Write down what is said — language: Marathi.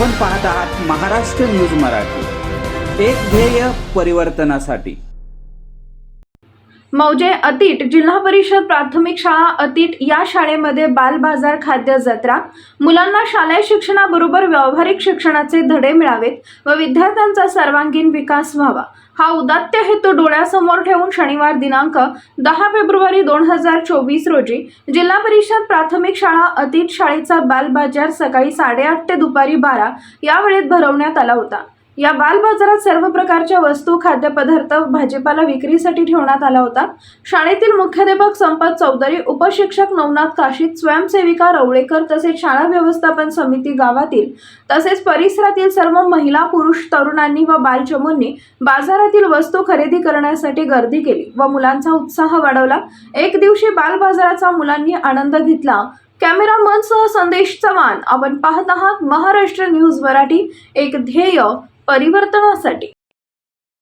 आपण पाहत आहात महाराष्ट्र न्यूज मराठी. एक ध्येय परिवर्तनासाठी. मौजे अतीट जिल्हा परिषद प्राथमिक शाळा अतीट या शाळेमध्ये बालबाजार खाद्य जत्रा. मुलांना शालेय शिक्षणाबरोबर व्यावहारिक शिक्षणाचे धडे मिळावेत व विद्यार्थ्यांचा सर्वांगीण विकास व्हावा. हा उदात्त हेतू डोळ्यासमोर ठेवून शनिवार दिनांक दहा फेब्रुवारी दोन हजार चोवीस रोजी जिल्हा परिषद प्राथमिक शाळा अतीट शाळेचा बालबाजार सकाळी साडेआठ ते दुपारी बारा या वेळेत भरवण्यात आला होता. या बाल बाजारात सर्व प्रकारच्या वस्तू खाद्यपदार्थ भाजीपाला विक्रीसाठी ठेवण्यात आला होता. शाळेतील मुख्याध्यापक संपत चौधरी उपशिक्षक नवनाथ काशीत स्वयंसेविका रवळेकर तसेच शाळा व्यवस्थापन समिती गावातील तसेच परिसरातील सर्व महिला पुरुष तरुणांनी व बालचमूंनी बाजारातील वस्तू खरेदी करण्यासाठी गर्दी केली व मुलांचा उत्साह वाढवला. एक दिवशी बाल बाजाराचा मुलांनी आनंद घेतला. कॅमेरामनसह संदेश चव्हाण. आपण पाहत आहात महाराष्ट्र न्यूज मराठी. एक ध्येय परिवर्तनासाठी.